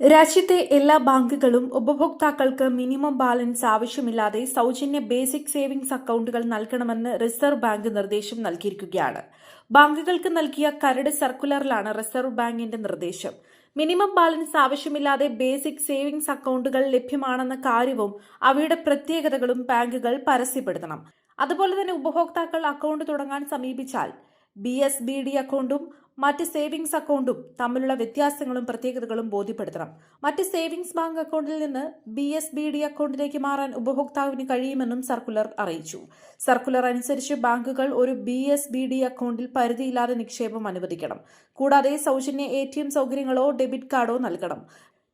രാജ്യത്തെ എല്ലാ ബാങ്കുകളും ഉപഭോക്താക്കൾക്ക് മിനിമം ബാലൻസ് ആവശ്യമില്ലാതെ സൗജന്യ ബേസിക് സേവിംഗ്സ് അക്കൌണ്ടുകൾ നൽകണമെന്ന് റിസർവ് ബാങ്ക് നിർദ്ദേശം നൽകിയിരിക്കുകയാണ്. ബാങ്കുകൾക്ക് നൽകിയ കരട് സർക്കുലറിലാണ് റിസർവ് ബാങ്കിന്റെ നിർദ്ദേശം. മിനിമം ബാലൻസ് ആവശ്യമില്ലാതെ ബേസിക് സേവിംഗ്സ് അക്കൌണ്ടുകൾ ലഭ്യമാണെന്ന കാര്യവും അവയുടെ പ്രത്യേകതകളും ബാങ്കുകൾ പരസ്യപ്പെടുത്തണം. അതുപോലെ തന്നെ ഉപഭോക്താക്കൾ അക്കൌണ്ട് തുടങ്ങാൻ സമീപിച്ചാൽ ബി എസ് ബി ഡി അക്കൌണ്ടും മറ്റ് സേവിങ്സ് അക്കൗണ്ടും തമ്മിലുള്ള വ്യത്യാസങ്ങളും പ്രത്യേകതകളും ബോധ്യപ്പെടുത്തണം. മറ്റ് സേവിങ്സ് ബാങ്ക് അക്കൗണ്ടിൽ നിന്ന് ബി എസ് ബി ഡി അക്കൌണ്ടിലേക്ക് മാറാൻ ഉപഭോക്താവിന് കഴിയുമെന്നും സർക്കുലർ അറിയിച്ചു. സർക്കുലർ അനുസരിച്ച് ബാങ്കുകൾ ഒരു ബി എസ് ബി ഡി അക്കൌണ്ടിൽ പരിധിയില്ലാതെ നിക്ഷേപം അനുവദിക്കണം. കൂടാതെ സൗജന്യ എ ടി എം സൗകര്യങ്ങളോ ഡെബിറ്റ് കാർഡോ നൽകണം.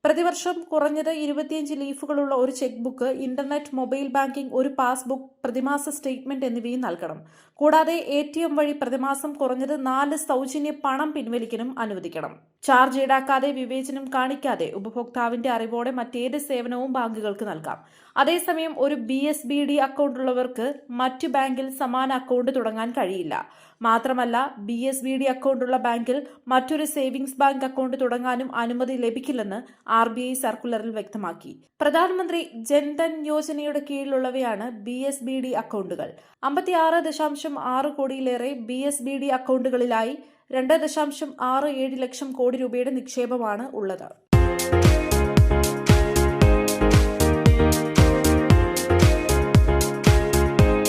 പ്രതിവർഷം കുറഞ്ഞത് ഇരുപത്തിയഞ്ച് ലീഫുകളുള്ള ഒരു cheque book internet mobile banking ഒരു പാസ്ബുക്ക് പ്രതിമാസ സ്റ്റേറ്റ്മെന്റ് എന്നിവയും നൽകണം. കൂടാതെ എ ടി എം വഴി പ്രതിമാസം കുറഞ്ഞത് നാല് സൗജന്യ പണം പിൻവലിക്കാനും അനുവദിക്കണം. ചാർജ് ഈടാക്കാതെ വിവേചനം കാണിക്കാതെ ഉപഭോക്താവിന്റെ അറിവോടെ മറ്റേത് സേവനവും ബാങ്കുകൾക്ക് നൽകാം. അതേസമയം ഒരു B S B D account ഉള്ളവർക്ക് മറ്റു ബാങ്കിൽ സമാന അക്കൗണ്ട് തുടങ്ങാൻ കഴിയില്ല. മാത്രമല്ല ബി എസ് ബി ഡി അക്കൗണ്ടുള്ള ബാങ്കിൽ മറ്റൊരു സേവിംഗ്സ് ബാങ്ക് അക്കൗണ്ട് തുടങ്ങാനും അനുമതി ലഭിക്കില്ലെന്ന് ആർ ബി ഐ സർക്കുലറിൽ വ്യക്തമാക്കി. പ്രധാനമന്ത്രി ജൻധൻ യോജനയുടെ കീഴിലുള്ളവയാണ് ബി എസ് ബി ഡി അക്കൗണ്ടുകൾ. അമ്പത്തിയാറ് ദശാംശം ആറ് കോടിയിലേറെ ബി എസ് ബി ഡി അക്കൗണ്ടുകളിലായി രണ്ട് ദശാംശം ആറ് ഏഴ് ലക്ഷം കോടി രൂപയുടെ നിക്ഷേപമാണ് ഉള്ളത്.